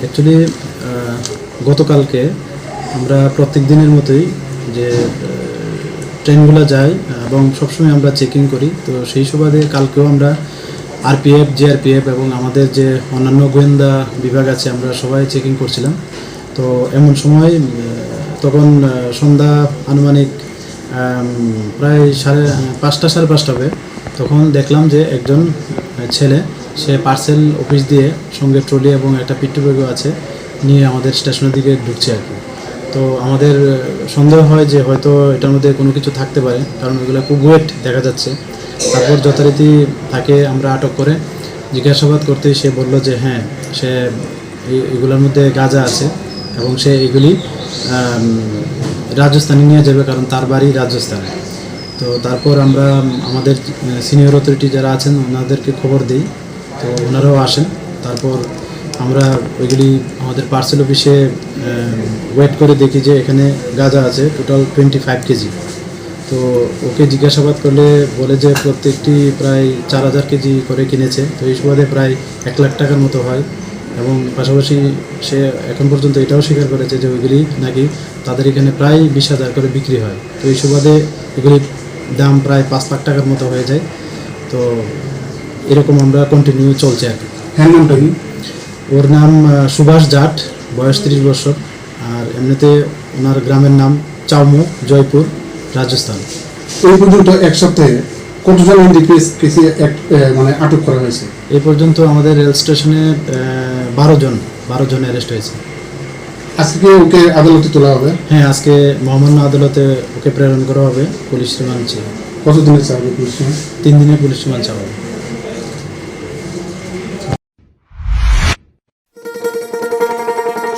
Actually গতকালকে আমরা প্রত্যেক দিনের মতোই যে ট্রেনগুলো যায়, এবং সবসময় আমরা চেকিং করি। তো সেই সুবাদে কালকেও আমরা আরপিএফ জিআরপিএফ এবং আমাদের যে অন্যান্য গোয়েন্দা বিভাগ আছে, আমরা সবাই চেকিং করছিলাম। তো এমন সময় তখন সন্ধ্যা আনুমানিক প্রায় সাড়ে পাঁচটা সাড়ে পাঁচটা হবে, তখন দেখলাম যে একজন ছেলে সে পার্সেল অফিস দিয়ে সঙ্গে ট্রলি এবং একটা পিট্টুবেগও আছে, নিয়ে আমাদের স্টেশনের দিকে ঢুকছে আর কি। তো আমাদের সন্দেহ হয় যে হয়তো এটার মধ্যে কোনো কিছু থাকতে পারে, কারণ এগুলো খুব ওয়েট দেখা যাচ্ছে। তারপর যথারীতি তাকে আমরা আটক করে জিজ্ঞাসাবাদ করতে সে বলল যে হ্যাঁ সে এগুলোর মধ্যে গাঁজা আছে এবং সে এগুলি রাজস্থানে নিয়ে যাবে কারণ তার বাড়ি রাজস্থানে। তো তারপর আমরা, আমাদের সিনিয়র অথরিটি যারা আছেন, ওনাদেরকে খবর দিই। তো ওনারাও আসেন। তারপর আমরা ওইগুলি আমাদের পার্সেল অফিসে ওয়েট করে দেখি যে এখানে গাঁজা আছে টোটাল টোয়েন্টি ফাইভ কেজি। তো ওকে জিজ্ঞাসাবাদ করলে বলে যে প্রত্যেকটি প্রায় চার হাজার কেজি করে কিনেছে। তো এই সুবাদে প্রায় এক লাখ টাকার মতো হয় এবং পাশাপাশি সে এখন পর্যন্ত এটাও স্বীকার করেছে যে ওইগুলি নাকি তাদের এখানে প্রায় বিশ হাজার করে বিক্রি হয়। তো এই সুবাদে এগুলির দাম প্রায় পাঁচ লাখ টাকার মতো হয়ে যায়। তো এরকম আমরা কন্টিনিউ চলছে আর কি। হ্যাঁ নামটা কি? ওর নাম সুভাষ জাট বয়স তিরিশ বছর আর এমনিতে ওনার গ্রামের নাম চাউমু জয়পুর রাজস্থান। এই পর্যন্ত এক সপ্তাহে কতজন কেস মানে আটক করা হয়েছে? এই পর্যন্ত আমাদের রেল স্টেশনে বারো জন বারো জন অ্যারেস্ট হয়েছে। আজকে ওকে আদালতে তোলা হবে? হ্যাঁ আজকে মহামান্য আদালতে ওকে প্রেরণ করা হবে পুলিশ রিমান্ড চেয়ে কতদিনের চাকরি পুলিশ তিন দিনের পুলিশ রিমান্ড চাওয়া হবে।